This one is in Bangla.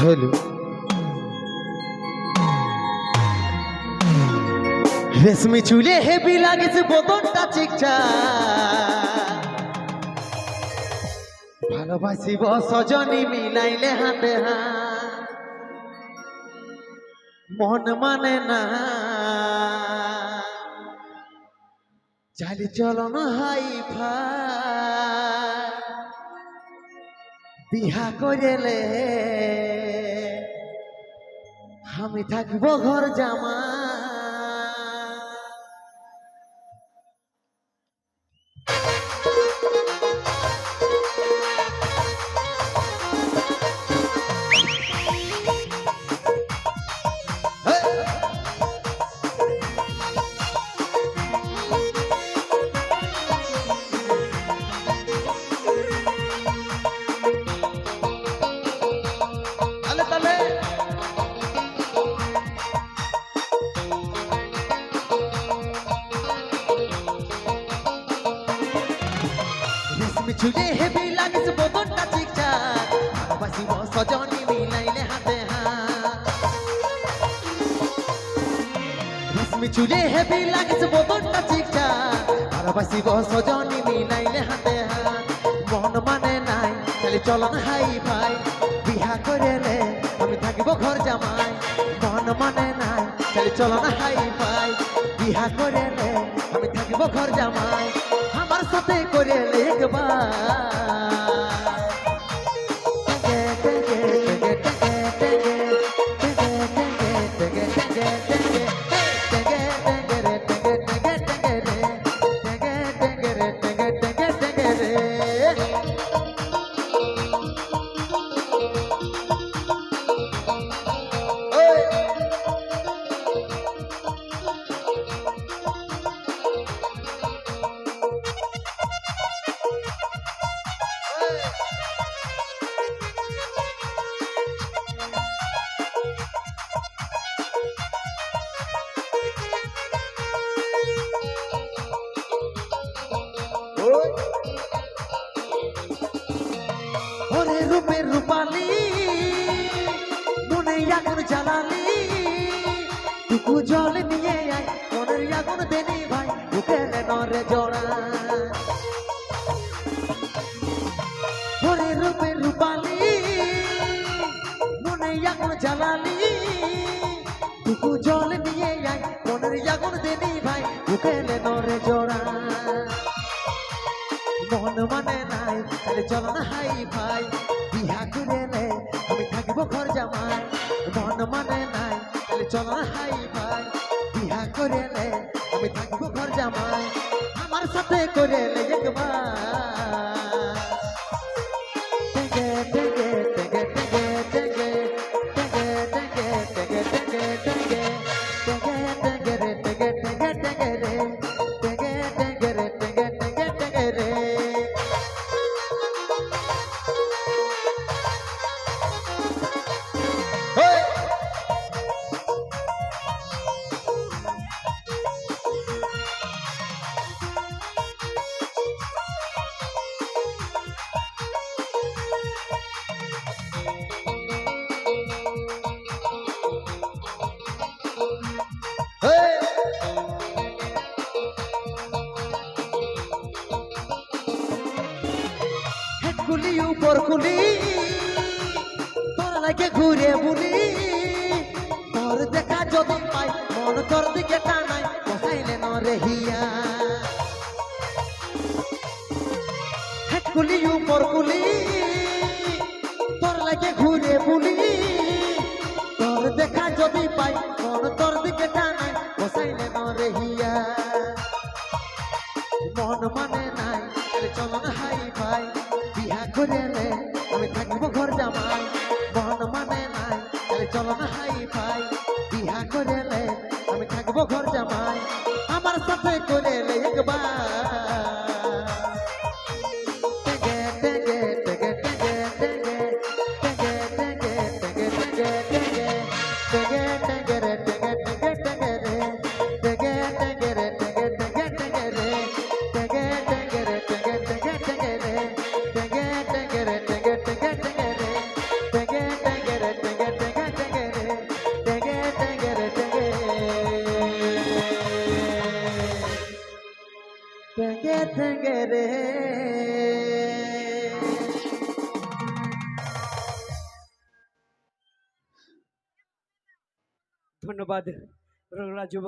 হলো রেশমি চুলে হেভি লাগেছে বদনটা চিকচা ভালোবাসিব সজনী মিলাইলে হাতে মন মানে না চালি চলন হাই ফাই বিহা করেলে আমি থাকব ঘর জামা রেশমি হেভি লাগেছে বদনটা চিকচাক ভালোবাসিব সজনী মিলাইলে সজনী মিলাইলে হাতে হাত। মন মানে নাই, খালি চলন হাই ভাই বিহা করেলে আমি থাকিব ঘর জামাই। মন মানে নাই, খালি চলন হাই ভাই বিহা করেলে আমি থাকিব ঘর জামাই। দেখবা রূপালি, মনে আগুন জ্বালালি। টুকু জল নিয়ে আয়, মনের আগুন দেনি ভাই উঠেলে নরে জোড়া। ওরে রূপের রূপালি, মনে আগুন জ্বালালি। টুকু জল নিয়ে আয়, মনের আগুন দেনি ভাই উঠেলে নরে জোড়া। মন মানে নাই, তাহলে চল না হাই ভাই আমার মন মানে নাই চলো হাই খুলি, উপর খুলি। তোর লাগে ঘুরে বুলি। তোর দেখা যদি পাই, মন তোর দিকে টানাই, বসাইলে নরে হিয়া। হেড খুলি, উপর খুলি। তোর লাগে ঘুরে বুলি। তোর দেখা যদি পাই, মন তোর দিকে টানাই, বসাইলে নরে হিয়া। মন মানে নাই, তাহলে চলো না হাই ভাই চলন হাই পাই ধন্যবাদ। রোগরা যুব